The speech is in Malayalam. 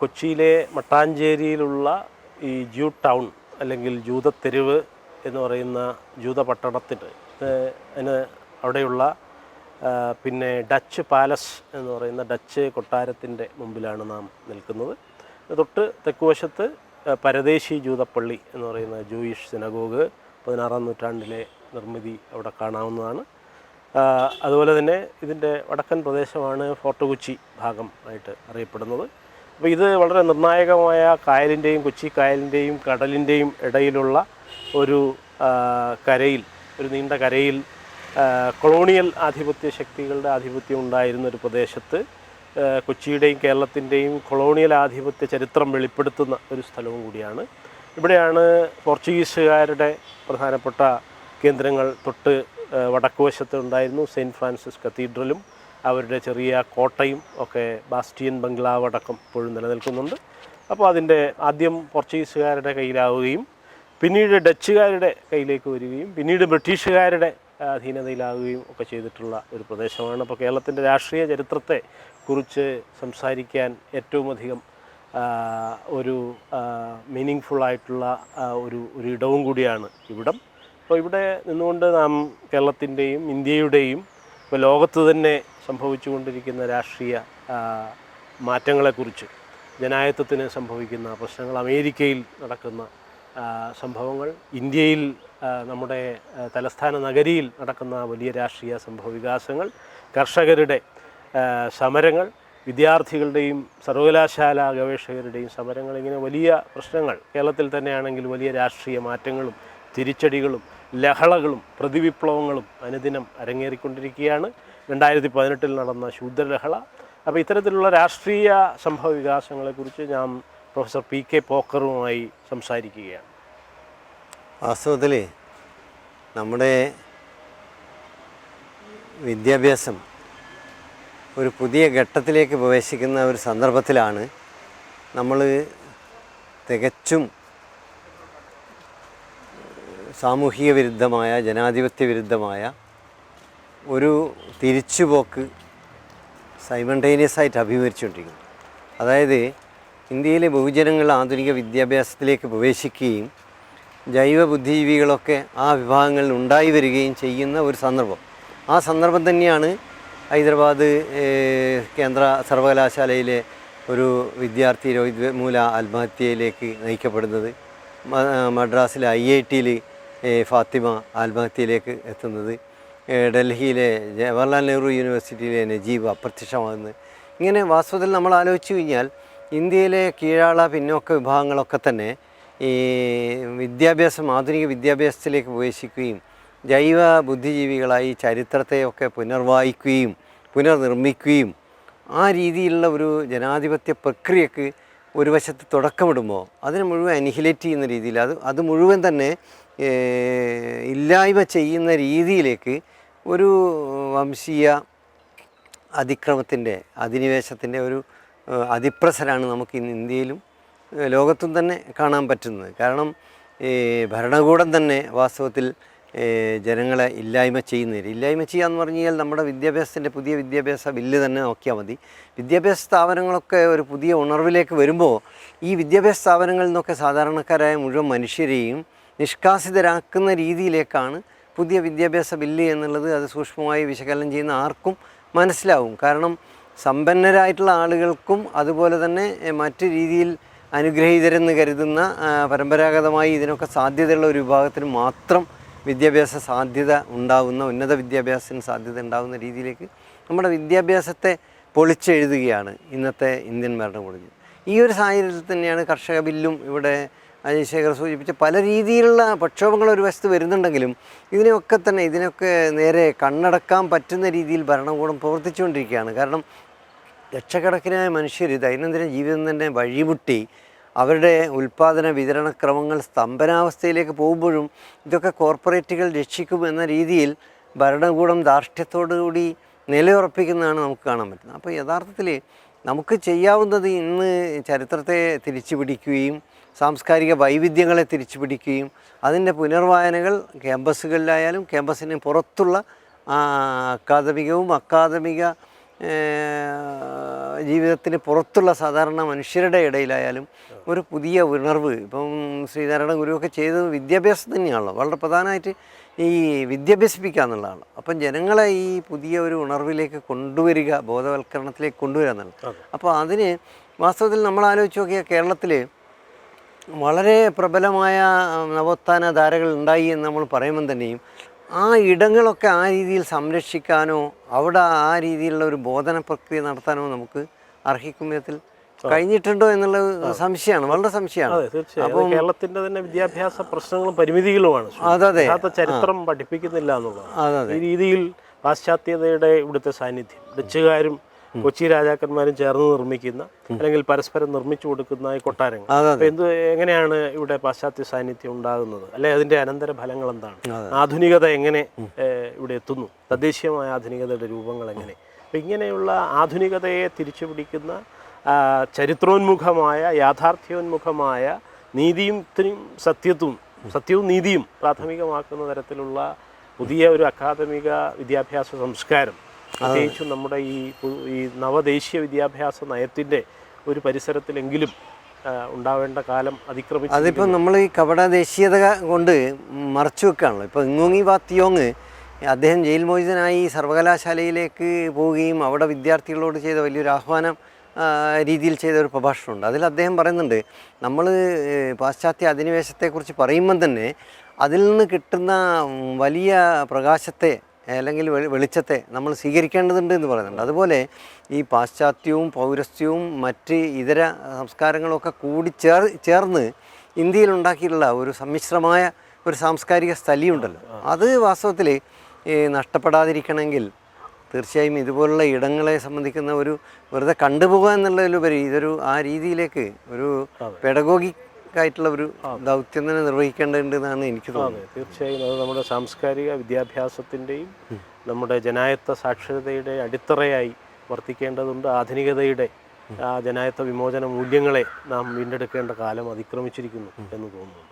കൊച്ചിയിലെ മട്ടാഞ്ചേരിയിലുള്ള ഈ ജൂ ടൗൺ അല്ലെങ്കിൽ ജൂതത്തെരുവ് എന്ന് പറയുന്ന ജൂത പട്ടണത്തിന് അതിന് അവിടെയുള്ള പിന്നെ ഡച്ച് പാലസ് എന്ന് പറയുന്ന ഡച്ച് കൊട്ടാരത്തിന്റെ മുമ്പിലാണ് നാം നിൽക്കുന്നത്. തൊട്ട് തെക്കുവശത്ത് പരദേശി ജൂതപ്പള്ളി എന്ന് പറയുന്ന ജൂയിഷ് സിനഗോഗ് പതിനാറാം നൂറ്റാണ്ടിലെ നിർമ്മിതി അവിടെ കാണാവുന്നതാണ്. അതുപോലെ തന്നെ ഇതിന്റെ വടക്കൻ പ്രദേശമാണ് ഫോർട്ട് കൊച്ചി ഭാഗം ആയിട്ട് അറിയപ്പെടുന്നത്. അപ്പോൾ ഇത് വളരെ നിർണായകമായ കായലിന്റെയും കൊച്ചി കായലിന്റെയും കടലിന്റെയും ഇടയിലുള്ള ഒരു കരയിൽ ഒരു നീണ്ട കരയിൽ കൊളോണിയൽ ആധിപത്യ ശക്തികളുടെ ആധിപത്യം ഉണ്ടായിരുന്ന ഒരു പ്രദേശത്ത് കൊച്ചിയുടെയും കേരളത്തിന്റെയും കൊളോണിയൽ ആധിപത്യ ചരിത്രം വെളിപ്പെടുത്തുന്ന ഒരു സ്ഥലവും കൂടിയാണ്. ഇവിടെയാണ് പോർച്ചുഗീസുകാരുടെ പ്രധാനപ്പെട്ട കേന്ദ്രങ്ങൾ തൊട്ട് വടക്കുവശത്ത് വടക്ക് ഉണ്ടായിരുന്നു സെയിന്റ് ഫ്രാൻസിസ് കത്തീഡ്രലും അവരുടെ ചെറിയ കോട്ടയും ഒക്കെ ബാസ്റ്റിയൻ ബംഗ്ലാവ് അടക്കം ഇപ്പോഴും നിലനിൽക്കുന്നുണ്ട്. അപ്പോൾ അതിന്റെ ആദ്യം പോർച്ചുഗീസുകാരുടെ കയ്യിലാവുകയും പിന്നീട് ഡച്ചുകാരുടെ കയ്യിലേക്ക് വരികയും പിന്നീട് ബ്രിട്ടീഷുകാരുടെ അധീനതയിലാവുകയും ഒക്കെ ചെയ്തിട്ടുള്ള ഒരു പ്രദേശമാണ്. അപ്പോൾ കേരളത്തിന്റെ രാഷ്ട്രീയ ചരിത്രത്തെ കുറിച്ച് സംസാരിക്കാൻ ഏറ്റവും അധികം ഒരു മീനിങ് ഫുള്ളായിട്ടുള്ള ഒരു ഒരു ഇടവും കൂടിയാണ് ഇവിടം. അപ്പോൾ ഇവിടെ നിന്നുകൊണ്ട് നാം കേരളത്തിന്റെയും ഇന്ത്യയുടെയും ഇപ്പോൾ ലോകത്ത് തന്നെ സംഭവിച്ചുകൊണ്ടിരിക്കുന്ന രാഷ്ട്രീയ മാറ്റങ്ങളെക്കുറിച്ച് ജനായത്വത്തിന് സംഭവിക്കുന്ന പ്രശ്നങ്ങൾ അമേരിക്കയിൽ നടക്കുന്ന സംഭവങ്ങൾ ഇന്ത്യയിൽ നമ്മുടെ തലസ്ഥാന നഗരിയിൽ നടക്കുന്ന വലിയ രാഷ്ട്രീയ സംഭവ വികാസങ്ങൾ കർഷകരുടെ സമരങ്ങൾ വിദ്യാർത്ഥികളുടെയും സർവകലാശാല ഗവേഷകരുടെയും സമരങ്ങൾ ഇങ്ങനെ വലിയ പ്രശ്നങ്ങൾ കേരളത്തിൽ തന്നെയാണെങ്കിൽ വലിയ രാഷ്ട്രീയ മാറ്റങ്ങളും തിരിച്ചടികളും ലഹളകളും പ്രതിവിപ്ലവങ്ങളും അനുദിനം അരങ്ങേറിക്കൊണ്ടിരിക്കുകയാണ്. രണ്ടായിരത്തി പതിനെട്ടിൽ നടന്ന ശൂദ്രലഹള. അപ്പോൾ ഇത്തരത്തിലുള്ള രാഷ്ട്രീയ സംഭവ വികാസങ്ങളെക്കുറിച്ച് ഞാൻ പ്രൊഫസർ പി കെ പോക്കറുമായി സംസാരിക്കുകയാണ്. വാസ്തവത്തിൽ നമ്മുടെ വിദ്യാഭ്യാസം ഒരു പുതിയ ഘട്ടത്തിലേക്ക് പ്രവേശിക്കുന്ന ഒരു സന്ദർഭത്തിലാണ് നമ്മൾ തികച്ചും സാമൂഹിക വിരുദ്ധമായ ജനാധിപത്യ വിരുദ്ധമായ ഒരു തിരിച്ചുപോക്ക് സൈമണ്ടേനിയസ് ആയിട്ട് അഭിമുഖിച്ചുകൊണ്ടിരിക്കുന്നു അതായത് ഇന്ത്യയിലെ ബഹുജനങ്ങൾ ആധുനിക വിദ്യാഭ്യാസത്തിലേക്ക് പ്രവേശിക്കുകയും ജൈവ ബുദ്ധിജീവികളൊക്കെ ആ വിഭാഗങ്ങളിൽ ഉണ്ടായി വരികയും ചെയ്യുന്ന ഒരു സന്ദർഭം. ആ സന്ദർഭം തന്നെയാണ് ഹൈദരാബാദ് കേന്ദ്ര സർവകലാശാലയിലെ ഒരു വിദ്യാർത്ഥി രോഹിത് മൂല ആത്മഹത്യയിലേക്ക് നയിക്കപ്പെടുന്നത്. മദ്രാസിലെ ഐ ഐ ടിയിൽ ഫാത്തിമ ആത്മഹത്യയിലേക്ക് എത്തുന്നത്. ഡൽഹിയിലെ ജവഹർലാൽ നെഹ്റു യൂണിവേഴ്സിറ്റിയിലെ നജീബ് അപ്രത്യക്ഷമാകുന്നത്. ഇങ്ങനെ വാസ്തവത്തിൽ നമ്മൾ ആലോചിച്ച് കഴിഞ്ഞാൽ ഇന്ത്യയിലെ കീഴാള പിന്നോക്ക വിഭാഗങ്ങളൊക്കെ തന്നെ ഈ വിദ്യാഭ്യാസം ആധുനിക വിദ്യാഭ്യാസത്തിലേക്ക് പ്രവേശിക്കുകയും ജൈവ ബുദ്ധിജീവികളായി ചരിത്രത്തെയൊക്കെ പുനർവായിക്കുകയും പുനർനിർമ്മിക്കുകയും ആ രീതിയിലുള്ള ഒരു ജനാധിപത്യ പ്രക്രിയക്ക് ഒരു വശത്ത് തുടക്കമിടുമ്പോൾ അതിനെ മുഴുവൻ അനിഹിലേറ്റ് ചെയ്യുന്ന രീതിയിൽ അത് അത് മുഴുവൻ തന്നെ ഇല്ലായ്മ ചെയ്യുന്ന രീതിയിലേക്ക് ഒരു വംശീയ അതിക്രമത്തിന്റെ അധിനിവേശത്തിന്റെ ഒരു അതിപ്രസരാണ് നമുക്ക് ഇന്ന് ഇന്ത്യയിലും ലോകത്തും തന്നെ കാണാൻ പറ്റുന്നത്. കാരണം ഈ ഭരണകൂടം തന്നെ വാസ്തവത്തിൽ ജനങ്ങളെ ഇല്ലായ്മ ചെയ്യുന്നതിന് ഇല്ലായ്മ ചെയ്യുക എന്ന് പറഞ്ഞു കഴിഞ്ഞാൽ നമ്മുടെ വിദ്യാഭ്യാസത്തിന്റെ പുതിയ വിദ്യാഭ്യാസ ബില്ല് തന്നെ നോക്കിയാൽ മതി. വിദ്യാഭ്യാസ സ്ഥാപനങ്ങളൊക്കെ ഒരു പുതിയ ഉണർവിലേക്ക് വരുമ്പോൾ ഈ വിദ്യാഭ്യാസ സ്ഥാപനങ്ങളിൽ നിന്നൊക്കെ സാധാരണക്കാരായ മുഴുവൻ മനുഷ്യരെയും നിഷ്കാസിതരാക്കുന്ന രീതിയിലേക്കാണ് പുതിയ വിദ്യാഭ്യാസ ബില്ല് എന്നുള്ളത് അത് സൂക്ഷ്മമായി വിശകലനം ചെയ്യുന്ന ആർക്കും മനസ്സിലാവും. കാരണം സമ്പന്നരായിട്ടുള്ള ആളുകൾക്കും അതുപോലെ തന്നെ മറ്റ് രീതിയിൽ അനുഗ്രഹീതരെന്ന് കരുതുന്ന പരമ്പരാഗതമായി ഇതിനൊക്കെ സാധ്യതയുള്ള ഒരു വിഭാഗത്തിന് മാത്രം വിദ്യാഭ്യാസ സാധ്യത ഉണ്ടാവുന്ന ഉന്നത വിദ്യാഭ്യാസത്തിന് സാധ്യത ഉണ്ടാവുന്ന രീതിയിലേക്ക് നമ്മുടെ വിദ്യാഭ്യാസത്തെ പൊളിച്ചെഴുതുകയാണ് ഇന്നത്തെ ഇന്ത്യൻ ഭരണകൂടം. ഈ ഒരു സാഹചര്യത്തിൽ തന്നെയാണ് കർഷക ബില്ലും ഇവിടെ അജയ് ശേഖർ സൂചിപ്പിച്ച പല രീതിയിലുള്ള പ്രക്ഷോഭങ്ങൾ ഒരു വശത്ത് വരുന്നുണ്ടെങ്കിലും ഇതിനെയൊക്കെ തന്നെ ഇതിനൊക്കെ നേരെ കണ്ണടക്കാൻ പറ്റുന്ന രീതിയിൽ ഭരണകൂടം പ്രവർത്തിച്ചുകൊണ്ടിരിക്കുകയാണ്. കാരണം ലക്ഷക്കണക്കിനായ മനുഷ്യർ ദൈനംദിന ജീവിതം തന്നെ വഴിമുട്ടി അവരുടെ ഉൽപ്പാദന വിതരണ ക്രമങ്ങൾ സ്തംഭനാവസ്ഥയിലേക്ക് പോകുമ്പോഴും ഇതൊക്കെ കോർപ്പറേറ്റുകൾ രക്ഷിക്കും എന്ന രീതിയിൽ ഭരണകൂടം ധാർഷ്ട്യത്തോടുകൂടി നിലയുറപ്പിക്കുന്നതാണ് നമുക്ക് കാണാൻ പറ്റുന്നത്. അപ്പോൾ യഥാർത്ഥത്തിൽ നമുക്ക് ചെയ്യാവുന്നത് ഇന്ന് ചരിത്രത്തെ തിരിച്ചു പിടിക്കുകയും സാംസ്കാരിക വൈവിധ്യങ്ങളെ തിരിച്ചു പിടിക്കുകയും അതിന്റെ പുനർവായനകൾ ക്യാമ്പസുകളിലായാലും ക്യാമ്പസിന് പുറത്തുള്ള അക്കാദമികവും അക്കാദമിക ജീവിതത്തിന് പുറത്തുള്ള സാധാരണ മനുഷ്യരുടെ ഇടയിലായാലും ഒരു പുതിയ ഉണർവ് ഇപ്പം ശ്രീനാരായണ ഗുരുവൊക്കെ ചെയ്തത് വിദ്യാഭ്യാസം തന്നെയാണല്ലോ. വളരെ പ്രധാനമായിട്ട് ഈ വിദ്യാഭ്യസിപ്പിക്കുക എന്നുള്ളതാണ്. അപ്പം ജനങ്ങളെ ഈ പുതിയ ഒരു ഉണർവിലേക്ക് കൊണ്ടുവരിക ബോധവൽക്കരണത്തിലേക്ക് കൊണ്ടുവരിക എന്നുള്ളത്. അപ്പോൾ അതിന് വാസ്തവത്തിൽ നമ്മൾ ആലോചിച്ച് നോക്കിയാൽ കേരളത്തിൽ വളരെ പ്രബലമായ നവോത്ഥാന ധാരകൾ ഉണ്ടായി എന്ന് നമ്മൾ പറയുമ്പം തന്നെയും ആ ഇടങ്ങളൊക്കെ ആ രീതിയിൽ സംരക്ഷിക്കാനോ അവിടെ ആ രീതിയിലുള്ള ഒരു ബോധന പ്രക്രിയ നടത്താനോ നമുക്ക് അർഹിക്കും വിധത്തിൽ കഴിഞ്ഞിട്ടുണ്ടോ എന്നുള്ള സംശയമാണ് വളരെ സംശയമാണ്. തീർച്ചയായും. കേരളത്തിന്റെ തന്നെ വിദ്യാഭ്യാസ പ്രശ്നങ്ങളും പരിമിതികളുമാണ്. അതെ ചരിത്രം പഠിപ്പിക്കുന്നില്ല എന്നുള്ളത് ഈ രീതിയിൽ പാശ്ചാത്യതയുടെ ഇവിടുത്തെ സാന്നിധ്യം. ഡച്ചുകാരും കൊച്ചി രാജാക്കന്മാരും ചേർന്ന് നിർമ്മിക്കുന്ന അല്ലെങ്കിൽ പരസ്പരം നിർമ്മിച്ചു കൊടുക്കുന്ന ഈ കൊട്ടാരങ്ങൾ. എന്ത് എങ്ങനെയാണ് ഇവിടെ പാശ്ചാത്യ സാന്നിധ്യം ഉണ്ടാകുന്നത്? അല്ലെ അതിന്റെ അനന്തര ഫലങ്ങൾ എന്താണ്? ആധുനികത എങ്ങനെ ഇവിടെ എത്തുന്നു? തദ്ദേശീയമായ ആധുനികതയുടെ രൂപങ്ങൾ എങ്ങനെ? അപ്പൊ ഇങ്ങനെയുള്ള ആധുനികതയെ തിരിച്ചു പിടിക്കുന്ന ചരിത്രോന്മുഖമായ യാഥാർത്ഥ്യോന്മുഖമായ നീതിയും സത്യത്വം സത്യത്വവും സത്യവും നീതിയും പ്രാഥമികമാക്കുന്ന തരത്തിലുള്ള പുതിയ ഒരു അക്കാദമിക വിദ്യാഭ്യാസ സംസ്കാരം പ്രത്യേകിച്ചും നമ്മുടെ ഈ ഈ നവദേശീയ വിദ്യാഭ്യാസ നയത്തിന്റെ ഒരു പരിസരത്തിലെങ്കിലും ഉണ്ടാവേണ്ട കാലം അതിക്രമിച്ചു അതിപ്പോൾ നമ്മൾ ഈ കപട ദേശീയത കൊണ്ട് മറച്ചു വെക്കുകയാണല്ലോ. ഇപ്പോൾ ഇങ്ങോങ്ങി വാത്തിയോങ് അദ്ദേഹം ജയിൽ മോചിതനായി സർവകലാശാലയിലേക്ക് പോവുകയും അവിടെ വിദ്യാർത്ഥികളോട് ചെയ്ത വലിയൊരു ആഹ്വാനം രീതിയിൽ ചെയ്ത ഒരു പ്രഭാഷണമുണ്ട്. അതിൽ അദ്ദേഹം പറയുന്നുണ്ട് നമ്മൾ പാശ്ചാത്യ അധിനിവേശത്തെക്കുറിച്ച് പറയുമ്പം തന്നെ അതിൽ നിന്ന് കിട്ടുന്ന വലിയ പ്രകാശത്തെ അല്ലെങ്കിൽ വെളി- വെളിച്ചത്തെ നമ്മൾ സ്വീകരിക്കേണ്ടതുണ്ട് എന്ന് പറയുന്നുണ്ട്. അതുപോലെ ഈ പാശ്ചാത്യവും പൗരസ്ത്യവും മറ്റ് ഇതര സംസ്കാരങ്ങളൊക്കെ കൂടി ചേർ ചേർന്ന് ഇന്ത്യയിൽ ഉണ്ടാക്കിയിട്ടുള്ള ഒരു സമ്മിശ്രമായ ഒരു സാംസ്കാരിക സ്ഥലിയുണ്ടല്ലോ. അത് വാസ്തവത്തിൽ നഷ്ടപ്പെടാതിരിക്കണമെങ്കിൽ തീർച്ചയായും ഇതുപോലുള്ള ഇടങ്ങളെ സംബന്ധിക്കുന്ന ഒരു വെറുതെ കണ്ടുപോകുക എന്നുള്ളതിലുപരി ഇതൊരു ആ രീതിയിലേക്ക് ഒരു പെഡഗോഗിക് ആയിട്ടുള്ള ഒരു ദൗത്യം തന്നെ നിർവഹിക്കേണ്ടതുണ്ട് എന്നാണ് എനിക്ക് തോന്നുന്നത്. തീർച്ചയായും അത് നമ്മുടെ സാംസ്കാരിക വിദ്യാഭ്യാസത്തിന്റെയും നമ്മുടെ ജനായത്ത സാക്ഷരതയുടെ അടിത്തറയായി വർത്തിക്കേണ്ടതുണ്ട്. ആധുനികതയുടെ ആ ജനായത്ത വിമോചന മൂല്യങ്ങളെ നാം വീണ്ടെടുക്കേണ്ട കാലം അതിക്രമിച്ചിരിക്കുന്നു എന്ന് തോന്നുന്നു.